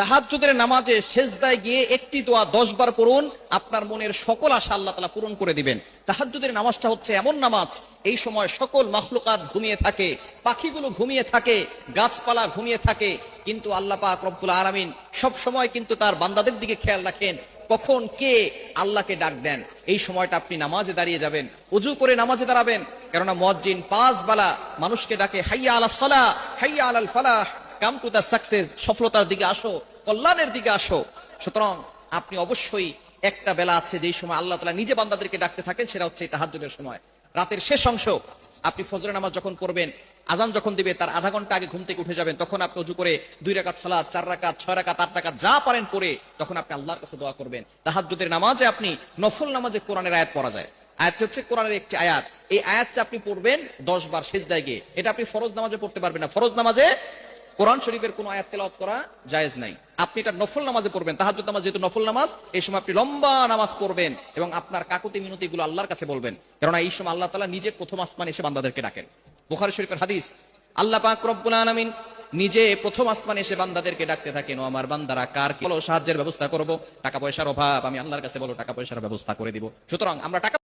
তাহাজ্জুদের নামাজে সেজদায় গিয়ে একটি দোয়া দশ বার পড়ুন, আপনার মনের সকল আশা আল্লাহ তালা পূরণ করে দিবেন। তাহাজ্জুদের নামাজটা হচ্ছে এমন নামাজ, এই সময় সকল মাখলুকাত ঘুমিয়ে থাকে, পাখিগুলো ঘুমিয়ে থাকে, গাছপালা ঘুমিয়ে থাকে, কিন্তু আল্লাহ পাক রব্বুল আলামিন সব সময় কিন্তু তার বান্দাদের দিকে খেয়াল রাখেন, কখন কে আল্লাহকে ডাক দেন। এই সময়টা আপনি নামাজে দাঁড়িয়ে যাবেন, উজু করে নামাজে দাঁড়াবেন, কেননা মজ্জিন পাঁচ বালা মানুষকে ডাকে, হাইয়া আলাহ সালাহ, হাইয়া আলাল ফালাহ। কাম টু দ্য সাকসেস সফলতার দিকে আসো, কল্যাণের দিকে আসো। সুতরাং আপনি অবশ্যই একটা বেলা আছে যেই সময় আল্লাহ তালা নিজে বান্দাদেরকে ডাকতে থাকেন, সেটা হচ্ছে এই তাহাজ্জুদের সময়। রাতের শেষ অংশ, আপনি ফজরের নামাজ যখন পড়বেন, আজান যখন দিবে, তার আধা ঘণ্টা আগে ঘুম থেকে উঠে যাবেন, তখন আপনি উজু করে দুই রাকাত সালাত, চার রাকাত, ছয় রাকাত, আট রাকাত, যা পারেন পড়ে তখন আপনি আল্লাহর কাছে দোয়া করবেন। তাহাজ্জুদের নামাজে আপনি নফল নামাজে কোরআনের আয়াত পড়া যায়। আয়াত হচ্ছে কোরআনের একটি আয়াত। এই আয়াতটা আপনি পড়বেন দশ বার শেষ গিয়ে। এটা আপনি ফরজ নামাজে পড়তে পারবেন না। ফরজ নামাজে কোরআন শরীফের কোন আয়াত তেলাওয়াত করা জায়েজ নাই। আপনি এটা নফল নামাজে পড়বেন। তাহাজ্জুদ নামাজ যেহেতু নফল নামাজ, এই সময় আপনি লম্বা নামাজ পড়বেন এবং আপনার কাকুতি মিনতি গুলো আল্লাহর কাছে বলবেন। কেননা এই সময় আল্লাহ তাআলা নিজে প্রথম আসমানে এসে বান্দাদেরকে ডাকেন। বুখারী শরীফের হাদিস, আল্লাহ পাক রব্বুল আলামিন নিজে প্রথম আসমানে এসে বান্দাদেরকে ডাকতে থাকেন, ও আমার বান্দারা, কার কি? বলো, সাহায্যের ব্যবস্থা করব। টাকা পয়সার অভাব, আমি আল্লাহর কাছে বলো, টাকা পয়সার ব্যবস্থা করে দিব। সুতরাং আমরা টাকা